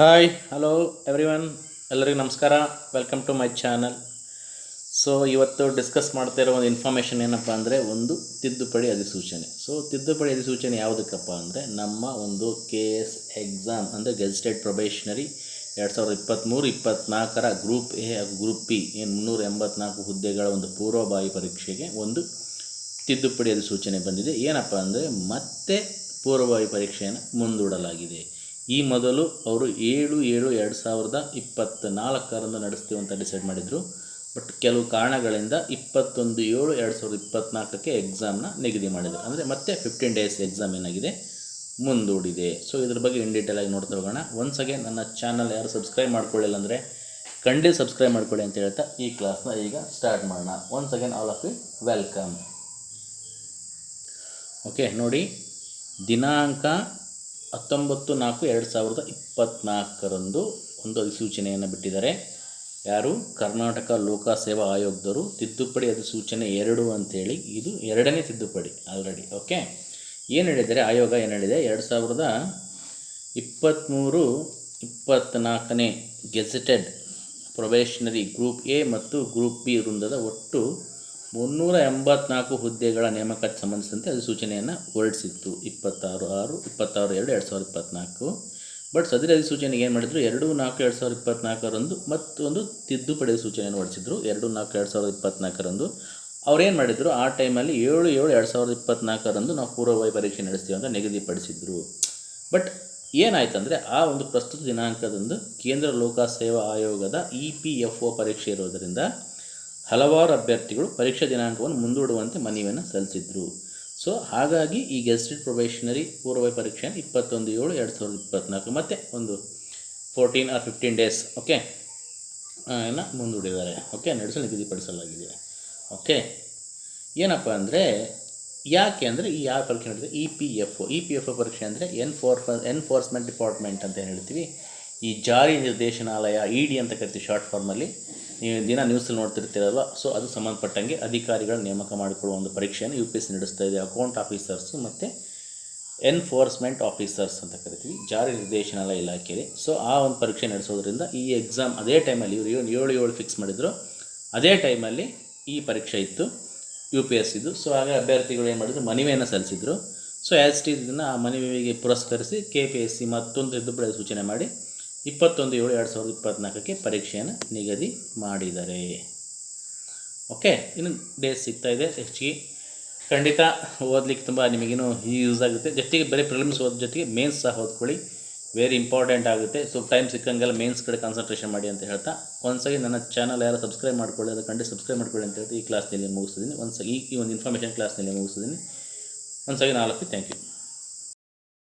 Hi hello everyone ಎಲ್ಲರಿಗೂ ನಮಸ್ಕಾರ. Welcome to my channel so ಇವತ್ತು ಡಿಸ್ಕಸ್ ಮಾಡ್ತಾ ಇರೋ ಒಂದು ಇನ್ಫಾರ್ಮೇಷನ್ ಏನಪ್ಪ ಅಂದರೆ ಒಂದು ತಿದ್ದುಪಡಿ ಅಧಿಸೂಚನೆ. ಸೊ ತಿದ್ದುಪಡಿ ಅಧಿಸೂಚನೆ ಯಾವುದಕ್ಕಪ್ಪ ಅಂದರೆ ನಮ್ಮ ಒಂದು ಕೆ ಎಸ್ ಎಕ್ಸಾಮ್ ಅಂದರೆ ಗೆಜಿಸ್ಟೆಡ್ ಪ್ರೊಬೇಷನರಿ ಎರಡು ಸಾವಿರದ ಇಪ್ಪತ್ತ್ಮೂರು ಇಪ್ಪತ್ತ್ನಾಲ್ಕರ ಗ್ರೂಪ್ ಎ ಹಾಗೂ ಗ್ರೂಪ್ ಪಿ ಏನು ಮುನ್ನೂರ ಎಂಬತ್ನಾಲ್ಕು ಹುದ್ದೆಗಳ ಒಂದು ಪೂರ್ವಭಾವಿ ಪರೀಕ್ಷೆಗೆ ಒಂದು ತಿದ್ದುಪಡಿ ಅಧಿಸೂಚನೆ ಬಂದಿದೆ. ಏನಪ್ಪ ಅಂದರೆ ಮತ್ತೆ ಪೂರ್ವಭಾವಿ ಪರೀಕ್ಷೆಯನ್ನು ಮುಂದೂಡಲಾಗಿದೆ. ಈ ಮೊದಲು ಅವರು ಏಳು ಏಳು ಎರಡು ಸಾವಿರದ ಇಪ್ಪತ್ತ ನಾಲ್ಕರಂದು ನಡೆಸ್ತೀವಿ ಅಂತ ಡಿಸೈಡ್ ಮಾಡಿದರು. ಬಟ್ ಕೆಲವು ಕಾರಣಗಳಿಂದ ಇಪ್ಪತ್ತೊಂದು ಏಳು ಎರಡು ಸಾವಿರದ ಇಪ್ಪತ್ತ್ನಾಲ್ಕಕ್ಕೆ ಎಕ್ಸಾಮ್ನ ನಿಗದಿ ಮಾಡಿದರು. ಅಂದರೆ ಮತ್ತೆ ಫಿಫ್ಟೀನ್ ಡೇಸ್ ಎಕ್ಸಾಮ್ ಏನಾಗಿದೆ? ಮುಂದೂಡಿದೆ. ಸೊ ಇದ್ರ ಬಗ್ಗೆ ಇನ್ ಡೀಟೇಲ್ ಆಗಿ ನೋಡ್ತಾ ಹೋಗೋಣ. ಒನ್ಸ್ ಅಗೇನ್ ನನ್ನ ಚಾನಲ್ ಯಾರು ಸಬ್ಸ್ಕ್ರೈಬ್ ಮಾಡ್ಕೊಳ್ಳಿಲ್ಲ ಅಂದರೆ ಖಂಡಿತ ಸಬ್ಸ್ಕ್ರೈಬ್ ಮಾಡ್ಕೊಳ್ಳಿ ಅಂತ ಹೇಳ್ತಾ ಈ ಕ್ಲಾಸ್ನ ಈಗ ಸ್ಟಾರ್ಟ್ ಮಾಡೋಣ. Once again all of you welcome okay ನೋಡಿ, ದಿನಾಂಕ ಹತ್ತೊಂಬತ್ತು ನಾಲ್ಕು ಎರಡು ಸಾವಿರದ ಇಪ್ಪತ್ತ್ನಾಲ್ಕರಂದು ಒಂದು ಅಧಿಸೂಚನೆಯನ್ನು ಬಿಟ್ಟಿದ್ದಾರೆ. ಯಾರು? ಕರ್ನಾಟಕ ಲೋಕಸೇವಾ ಆಯೋಗದವರು. ತಿದ್ದುಪಡಿ ಅಧಿಸೂಚನೆ ಎರಡು ಅಂಥೇಳಿ. ಇದು ಎರಡನೇ ತಿದ್ದುಪಡಿ ಆಲ್ರೆಡಿ ಓಕೆ ಏನು ಹೇಳಿದರೆ ಆಯೋಗ ಏನು ಹೇಳಿದೆ? ಎರಡು ಸಾವಿರದ ಇಪ್ಪತ್ತ್ಮೂರು ಇಪ್ಪತ್ತ್ನಾಲ್ಕನೇ ಗೆಜೆಟೆಡ್ ಪ್ರೊಬೇಷನರಿ ಗ್ರೂಪ್ ಎ ಮತ್ತು ಗ್ರೂಪ್ ಬಿ ವೃಂದದ ಒಟ್ಟು ಮುನ್ನೂರ ಎಂಬತ್ನಾಲ್ಕು ಹುದ್ದೆಗಳ ನೇಮಕಕ್ಕೆ ಸಂಬಂಧಿಸಿದಂತೆ ಅಧಿಸೂಚನೆಯನ್ನು ಹೊರಡಿಸಿತ್ತು. ಇಪ್ಪತ್ತಾರು ಆರು, ಇಪ್ಪತ್ತಾರು ಎರಡು ಎರಡು ಸಾವಿರದ ಇಪ್ಪತ್ತ್ನಾಲ್ಕು ಬಟ್ ಸದರಿ ಅಧಿಸೂಚನೆಗೆ ಏನು ಮಾಡಿದ್ರು? ಎರಡು, ನಾಲ್ಕು, ಎರಡು ಸಾವಿರದ ಇಪ್ಪತ್ತ್ನಾಲ್ಕರಂದು ಮತ್ತೊಂದು ತಿದ್ದುಪಡಿ ಅಧಿಸೂಚನೆಯನ್ನು ಹೊರಡಿಸಿದ್ರು. ಎರಡು, ನಾಲ್ಕು, ಎರಡು ಸಾವಿರದ ಇಪ್ಪತ್ತ್ನಾಲ್ಕರಂದು ಅವ್ರೇನು ಮಾಡಿದರು? ಆ ಟೈಮಲ್ಲಿ ಏಳು ಏಳು, ಎರಡು ಸಾವಿರದ ಇಪ್ಪತ್ತ್ನಾಲ್ಕರಂದು ನಾವು ಪೂರ್ವಭಾವಿ ಪರೀಕ್ಷೆ ನಡೆಸ್ತೀವಿ ಅಂತ ನಿಗದಿಪಡಿಸಿದ್ರು. ಬಟ್ ಏನಾಯ್ತು ಅಂದರೆ ಆ ಒಂದು ಪ್ರಸ್ತುತ ದಿನಾಂಕದಂದು ಕೇಂದ್ರ ಲೋಕಸೇವಾ ಆಯೋಗದ ಇ ಪಿ ಎಫ್ ಒ ಪರೀಕ್ಷೆ ಇರೋದರಿಂದ ಹಲವಾರು ಅಭ್ಯರ್ಥಿಗಳು ಪರೀಕ್ಷಾ ದಿನಾಂಕವನ್ನು ಮುಂದೂಡುವಂತೆ ಮನವಿಯನ್ನು ಸಲ್ಲಿಸಿದ್ರು. ಸೊ ಹಾಗಾಗಿ ಈ ಗೆಸ್ಟೆಡ್ ಪ್ರೊಬೇಷನರಿ ಪೂರ್ವ ಪರೀಕ್ಷೆಯನ್ನು ಇಪ್ಪತ್ತೊಂದು ಏಳು ಎರಡು ಸಾವಿರದ ಇಪ್ಪತ್ತ್ನಾಲ್ಕು ಮತ್ತು ಒಂದು fourteen or fifteen days okay ಎಲ್ಲ ಮುಂದೂಡಿದ್ದಾರೆ. ಓಕೆ ನಡೆಸಲು ನಿಗದಿಪಡಿಸಲಾಗಿದೆ. ಓಕೆ ಏನಪ್ಪ ಅಂದರೆ, ಯಾಕೆ ಅಂದರೆ ಈ ಯಾವ ಪರೀಕ್ಷೆ ನಡೆದಿದೆ? E P F O E P F O ಪರೀಕ್ಷೆ ಅಂದರೆ ಎನ್ಫೋರ್ ಎನ್ಫೋರ್ಸ್ಮೆಂಟ್ ಡಿಪಾರ್ಟ್ಮೆಂಟ್ ಅಂತ ಹೇಳ್ತೀವಿ? ಈ ಜಾರಿ ನಿರ್ದೇಶನಾಲಯ ಇ ಡಿ ಅಂತ ಕರಿತೀವಿ ಶಾರ್ಟ್ ಫಾರ್ಮಲ್ಲಿ ನೀವು ದಿನ ನ್ಯೂಸಲ್ಲಿ ನೋಡ್ತಿರ್ತೀರಲ್ವ? ಸೊ ಅದು ಸಂಬಂಧಪಟ್ಟಂಗೆ ಅಧಿಕಾರಿಗಳ ನೇಮಕ ಮಾಡಿಕೊಳ್ಳುವ ಒಂದು ಪರೀಕ್ಷೆಯನ್ನು ಯು ಪಿ ಎಸ್ ನಡೆಸ್ತಾ ಇದೆ. ಅಕೌಂಟ್ ಆಫೀಸರ್ಸು ಮತ್ತು ಎನ್ಫೋರ್ಸ್ಮೆಂಟ್ ಆಫೀಸರ್ಸ್ ಅಂತ ಕರಿತೀವಿ. ಜಾರಿ ನಿರ್ದೇಶನಾಲಯ ಇಲಾಖೆಯಲ್ಲಿ. ಸೊ ಆ ಒಂದು ಪರೀಕ್ಷೆ ನಡೆಸೋದ್ರಿಂದ ಈ ಎಕ್ಸಾಮ್ ಅದೇ ಟೈಮಲ್ಲಿ ಇವರು ಏನು ಏಳು ಏಳು ಫಿಕ್ಸ್ ಮಾಡಿದ್ರು. ಅದೇ ಟೈಮಲ್ಲಿ ಈ ಪರೀಕ್ಷೆ ಇತ್ತು. ಯು ಪಿ ಎಸ್ ಇದು ಸೊ ಹಾಗೆ ಅಭ್ಯರ್ಥಿಗಳು ಏನು ಮಾಡಿದ್ರು? ಮನವಿಯನ್ನು ಸಲ್ಲಿಸಿದ್ರು. ಸೊ ಆ್ಯಸ್ ಟಿ ಇದನ್ನು ಆ ಮನವಿಗೆ ಪುರಸ್ಕರಿಸಿ ಕೆ ಪಿ ಎಸ್ ಸಿ ಮತ್ತೊಂದು ಸೂಚನೆ ಮಾಡಿ ಇಪ್ಪತ್ತೊಂದು ಏಳು ಎರಡು ಸಾವಿರದ ಇಪ್ಪತ್ತ್ನಾಲ್ಕಕ್ಕೆ ಪರೀಕ್ಷೆಯನ್ನು ನಿಗದಿ ಮಾಡಿದ್ದಾರೆ ಓಕೆ ಇನ್ನು ಡೇಸ್ ಸಿಗ್ತಾ ಇದೆ. ಹೆಚ್ಚಿಗೆ ಖಂಡಿತ ಓದಲಿಕ್ಕೆ ತುಂಬ ನಿಮಗೇನು ಯೂಸ್ ಆಗುತ್ತೆ. ಜೊತೆಗೆ ಬರೀ ಪ್ರಿಲಿಮ್ಸ್ ಓದೋ ಜೊತೆಗೆ ಮೇನ್ಸ್ ಸಹ ಓದ್ಕೊಳ್ಳಿ. ವೆರಿ ಇಂಪಾರ್ಟೆಂಟ್ ಆಗುತ್ತೆ. ಸೊ ಟೈಮ್ ಸಿಕ್ಕಂಗೆಲ್ಲ ಮೇನ್ಸ್ ಕಡೆ ಕಾನ್ಸಂಟ್ರೇಷನ್ ಮಾಡಿ ಅಂತ ಹೇಳ್ತಾ. ಒಂದ್ಸಾಗಿ ನನ್ನ ಚಾನಲ್ ಯಾರು ಸಬ್ಸ್ಕ್ರೈಬ್ ಮಾಡ್ಕೊಳ್ಳಿ ಅದು ಖಂಡಿತ ಸಬ್ಸ್ಕ್ರೈಬ್ ಮಾಡ್ಕೊಳ್ಳಿ ಅಂತ ಹೇಳ್ತಾ ಈ ಕ್ಲಾಸ್ನಲ್ಲಿ ಒಂದು ಈ ಈ ಒಂದು ಇನ್ಫಾರ್ಮೇಷನ್ ಕ್ಲಾಸ್ನಲ್ಲಿ ಮುಗಿಸ್ತಿದ್ದೀನಿ. ಒಂದು ಸಗಿ ನಾಲ್ಕು ಥ್ಯಾಂಕ್ ಯು